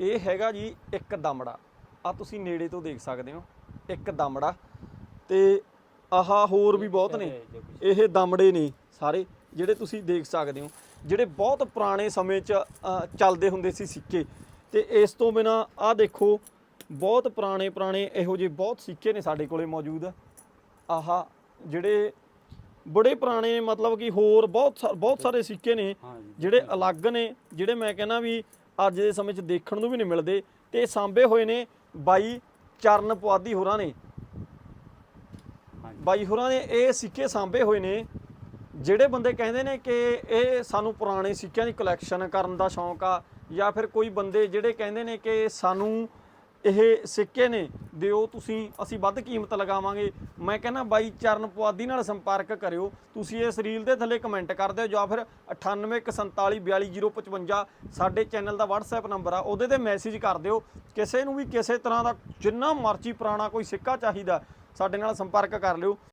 ਇਹ ਹੈਗਾ ਜੀ ਇੱਕ ਦਮੜਾ। ਆ ਤੁਸੀਂ ਨੇੜੇ ਤੋਂ ਦੇਖ ਸਕਦੇ ਹੋ ਇੱਕ ਦਮੜਾ। ਤੇ ਆਹ ਹੋਰ ਵੀ ਬਹੁਤ ਨੇ। ਇਹ ਦਮੜੇ ਨੇ ਸਾਰੇ ਜਿਹੜੇ ਤੁਸੀਂ ਦੇਖ ਸਕਦੇ ਹੋ ਜਿਹੜੇ ਬਹੁਤ ਪੁਰਾਣੇ ਸਮੇਂ 'ਚ ਚੱਲਦੇ ਹੁੰਦੇ ਸੀ ਸਿੱਕੇ। ਤੇ ਇਸ ਤੋਂ ਬਿਨਾ ਆਹ ਦੇਖੋ ਬਹੁਤ ਪੁਰਾਣੇ ਪੁਰਾਣੇ ਇਹੋ ਜਿਹੇ ਬਹੁਤ ਸਿੱਕੇ ਨੇ ਸਾਡੇ ਕੋਲੇ ਮੌਜੂਦ। ਆਹ ਜਿਹੜੇ ਬੜੇ ਪੁਰਾਣੇ ਮਤਲਬ ਕਿ ਹੋਰ ਬਹੁਤ ਬਹੁਤ ਸਾਰੇ ਸਿੱਕੇ ਨੇ ਜਿਹੜੇ ਅਲੱਗ ਨੇ ਜਿਹੜੇ ਮੈਂ ਕਹਿੰਦਾ ਵੀ ਅੱਜ ਦੇ ਸਮੇਂ 'ਚ ਦੇਖਣ ਨੂੰ ਵੀ ਨਹੀਂ ਮਿਲਦੇ। ਤੇ ਸਾਂਭੇ ਹੋਏ ਨੇ ਬਾਈ ਚਰਨ ਪੁਆਧੀ ਹੋਰਾਂ ਨੇ। ਹਾਂਜੀ। ਬਾਈ ਹੋਰਾਂ ਨੇ ਇਹ ਸਿੱਕੇ ਸਾਂਭੇ ਹੋਏ ਨੇ ਜਿਹੜੇ ਬੰਦੇ ਕਹਿੰਦੇ ਨੇ ਕਿ ਇਹ ਸਾਨੂੰ ਪੁਰਾਣੇ ਸਿੱਕਿਆਂ ਦੀ ਕਲੈਕਸ਼ਨ ਕਰਨ ਦਾ ਸ਼ੌਂਕ ਆ ਜਾਂ ਫਿਰ ਕੋਈ ਬੰਦੇ ਜਿਹੜੇ ਕਹਿੰਦੇ ਨੇ ਕਿ ਸਾਨੂੰ ਇਹ ਸਿੱਕੇ ਨੇ, ਦਿਓ ਤੁਸੀਂ, ਅਸੀਂ ਵੱਧ ਕੀਮਤ ਲਗਾਵਾਂਗੇ। ਮੈਂ ਕਹਿੰਦਾ ਬਾਈ ਚਰਨ ਪੁਆਧੀ ਨਾਲ ਸੰਪਰਕ ਕਰਿਓ। ਤੁਸੀਂ ਇਸ ਰੀਲ ਦੇ ਥੱਲੇ ਕਮੈਂਟ ਕਰ ਦਿਓ ਜਾਂ ਫਿਰ 9814422055 ਸਾਡੇ ਚੈਨਲ ਦਾ WhatsApp ਨੰਬਰ ਆ, ਉਹਦੇ ਤੇ ਮੈਸੇਜ ਕਰ ਦਿਓ। ਕਿਸੇ ਨੂੰ ਵੀ ਕਿਸੇ ਤਰ੍ਹਾਂ ਦਾ ਜਿੰਨਾ ਮਰਜ਼ੀ ਪੁਰਾਣਾ ਕੋਈ ਸਿੱਕਾ ਚਾਹੀਦਾ, ਸਾਡੇ ਨਾਲ ਸੰਪਰਕ ਕਰ ਲਿਓ।